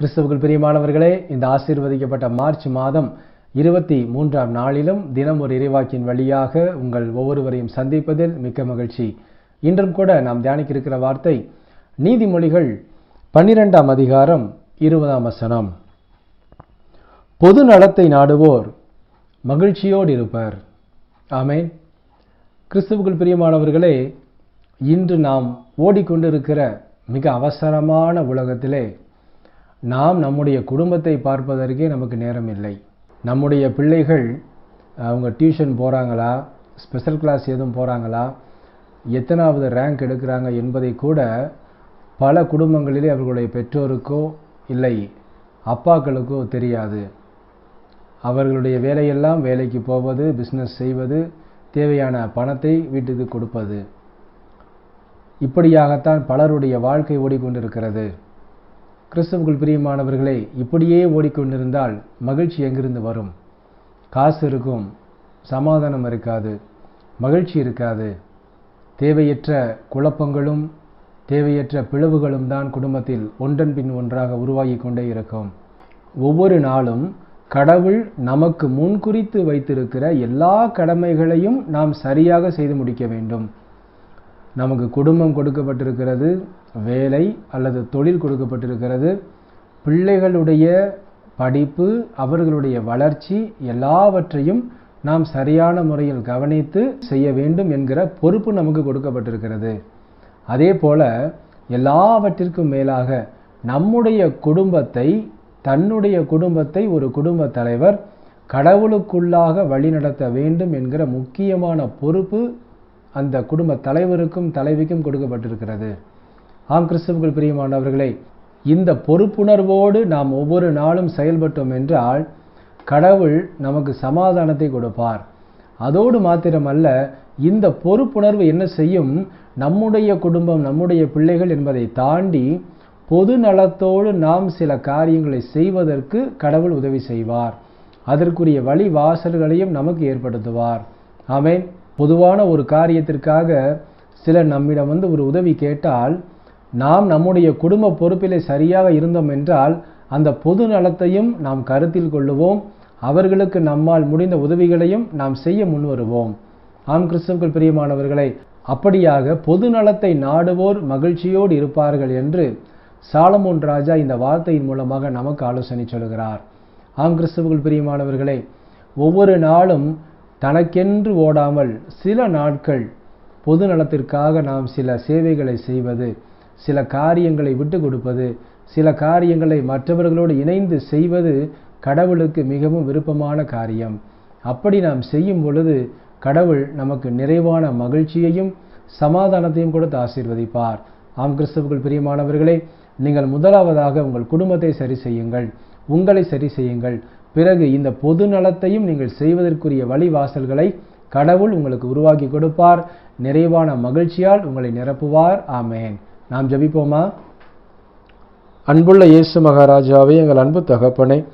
கிறிஸ்தவர்கள் பிரியமானவர்களே இந்த ஆசீர்வதிக்கப்பட்ட மார்ச் மாதம் இருபத்தி மூன்றாம் நாளிலும் தினம் ஒரு இறைவாக்கின் வழியாக உங்கள் ஒவ்வொருவரையும் சந்திப்பதில் மிக்க மகிழ்ச்சி. இன்றும் கூட நாம் தியானிக்க இருக்கிற வார்த்தை நீதிமொழிகள் பன்னிரெண்டாம் அதிகாரம் இருபதாம் வசனம். பொது நலத்தை நாடுவோர் மகிழ்ச்சியோடு இருப்பர். ஆமே கிறிஸ்துவுக்குள் பிரியமானவர்களே இன்று நாம் ஓடிக்கொண்டிருக்கிற மிக அவசரமான உலகத்திலே நாம் நம்முடைய குடும்பத்தை பார்ப்பதற்கே நமக்கு நேரம் இல்லை நம்முடைய பிள்ளைகள் அவங்க டியூஷன் போகிறாங்களா ஸ்பெஷல் கிளாஸ் எதுவும் போகிறாங்களா எத்தனாவது ரேங்க் எடுக்கிறாங்க என்பதை கூட பல குடும்பங்களிலே அவர்களுடைய பெற்றோருக்கோ இல்லை அப்பாக்களுக்கோ தெரியாது. அவர்களுடைய வேலையெல்லாம் வேலைக்கு போவது பிஸ்னஸ் செய்வது தேவையான பணத்தை வீட்டுக்கு கொடுப்பது. இப்படியாகத்தான் பலருடைய வாழ்க்கை ஓடிக்கொண்டிருக்கிறது. கிறிஸ்துவுக்குள் பிரியமானவர்களே இப்படியே ஓடிக்கொண்டிருந்தால் மகிழ்ச்சி எங்கிருந்து வரும்? காசு இருக்கும் சமாதானம் இருக்காது மகிழ்ச்சி இருக்காது. தேவையற்ற குழப்பங்களும் தேவையற்ற பிளவுகளும் தான் குடும்பத்தில் ஒன்றன் பின் ஒன்றாக உருவாகி கொண்டே இருக்கும். ஒவ்வொரு நாளும் கடவுள் நமக்கு முன்குறித்து வைத்திருக்கிற எல்லா கடமைகளையும் நாம் சரியாக செய்து முடிக்க வேண்டும். நமக்கு குடும்பம் கொடுக்கப்பட்டிருக்கிறது வேலை அல்லது தொழில் கொடுக்கப்பட்டிருக்கிறது பிள்ளைகளுடைய படிப்பு அவர்களுடைய வளர்ச்சி எல்லாவற்றையும் நாம் சரியான முறையில் கவனித்து செய்ய வேண்டும் என்கிற பொறுப்பு நமக்கு கொடுக்கப்பட்டிருக்கிறது. அதே போல எல்லாவற்றிற்கும் மேலாக நம்முடைய குடும்பத்தை தன்னுடைய குடும்பத்தை ஒரு குடும்ப தலைவர் கடவுளுக்குள்ளாக வழிநடத்த வேண்டும் என்கிற முக்கியமான பொறுப்பு அந்த குடும்ப தலைவருக்கும் தலைவிக்கும் கொடுக்கப்பட்டிருக்கிறது. ஆம் கிறிஸ்துவுக்குள் பிரியமானவர்களே இந்த பொறுப்புணர்வோடு நாம் ஒவ்வொரு நாளும் செயல்பட்டோம் என்றால் கடவுள் நமக்கு சமாதானத்தை கொடுப்பார். அதோடு மாத்திரமல்ல இந்த பொறுப்புணர்வு என்ன செய்யும்? நம்முடைய குடும்பம் நம்முடைய பிள்ளைகள் என்பதை தாண்டி பொது நலத்தோடு நாம் சில காரியங்களை செய்வதற்கு கடவுள் உதவி செய்வார். அதற்குரிய வழி வாசல்களையும் நமக்கு ஏற்படுத்துவார். ஆமேன். பொதுவான ஒரு காரியத்திற்காக சிலர் நம்மிடம் வந்து ஒரு உதவி கேட்டால் நாம் நம்முடைய குடும்ப பொறுப்பிலே சரியாக இருந்தோம் என்றால் அந்த பொது நலத்தையும் நாம் கருத்தில் கொள்ளுவோம். அவர்களுக்கு நம்மால் முடிந்த உதவிகளையும் நாம் செய்ய முன்வருவோம். ஆம் கிறிஸ்தவர்கள் பிரியமானவர்களை அப்படியாக பொது நலத்தை நாடுவோர் மகிழ்ச்சியோடு இருப்பார்கள் என்று சாலமோன் ராஜா இந்த வார்த்தையின் மூலமாக நமக்கு ஆலோசனை சொல்கிறார். ஆம் கிறிஸ்தவர்கள் பிரியமானவர்களே ஒவ்வொரு நாளும் தனக்கென்று ஓடாமல் சில நாட்கள் பொது நலத்திற்காக நாம் சில சேவைகளை செய்வது சில காரியங்களை விட்டு கொடுப்பது சில காரியங்களை மற்றவர்களோடு இணைந்து செய்வது கடவுளுக்கு மிகவும் விருப்பமான காரியம். அப்படி நாம் செய்யும் பொழுது கடவுள் நமக்கு நிறைவான மகிழ்ச்சியையும் சமாதானத்தையும் கொடுத்து ஆசீர்வதிப்பார். ஆம் கிறிஸ்தவர்கள் பிரியமானவர்களே நீங்கள் முதலாவதாக உங்கள் குடும்பத்தை சரி செய்யுங்கள். உங்களை சரி செய்யுங்கள். பிறகு இந்த பொது நலத்தையும் நீங்கள் செய்வதற்குரிய வழிவாசல்களை கடவுள் உங்களுக்கு உருவாக்கி கொடுப்பார். நிறைவான மகிழ்ச்சியால் உங்களை நிரப்புவார். ஆமேன். நாம் ஜபிப்போமா? அன்புள்ள இயேசு மகாராஜாவே எங்கள் அன்பு தகப்பனை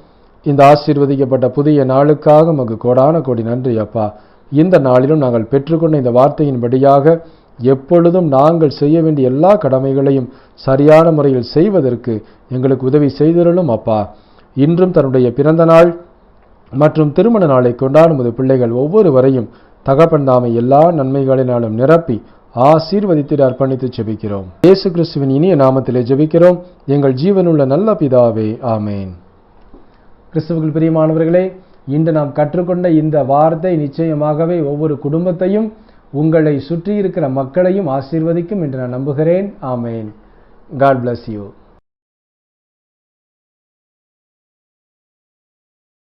இந்த ஆசீர்வதிக்கப்பட்ட புதிய நாளுக்காக உமக்கு கோடான கோடி நன்றி அப்பா. இந்த நாளிலும் நாங்கள் பெற்றுக்கொண்ட இந்த வார்த்தையின்படியாக எப்பொழுதும் நாங்கள் செய்ய வேண்டிய எல்லா கடமைகளையும் சரியான முறையில் செய்வதற்கு எங்களுக்கு உதவி செய்திருளும் அப்பா. இன்றும் தன்னுடைய பிறந்த நாள் மற்றும் திருமண நாளை கொண்டாடும் போது பிள்ளைகள் ஒவ்வொருவரையும் தகப்பன் தாமை எல்லா நன்மைகளினாலும் நிரப்பி ஆசீர்வதித்து அர்ப்பணித்து ஜெபிக்கிறோம். இயேசு கிறிஸ்துவின் இனிய நாமத்திலே ஜெபிக்கிறோம். எங்கள் ஜீவனுள்ள நல்ல பிதாவே ஆமேன். கிறிஸ்துவுக்கு பிரியமானவர்களே இன்று நாம் கற்றுக்கொண்ட இந்த வார்த்தை நிச்சயமாகவே ஒவ்வொரு குடும்பத்தையும் உங்களை சுற்றி இருக்கிற மக்களையும் ஆசீர்வதிக்கும் என்று நான் நம்புகிறேன். ஆமேன். God bless you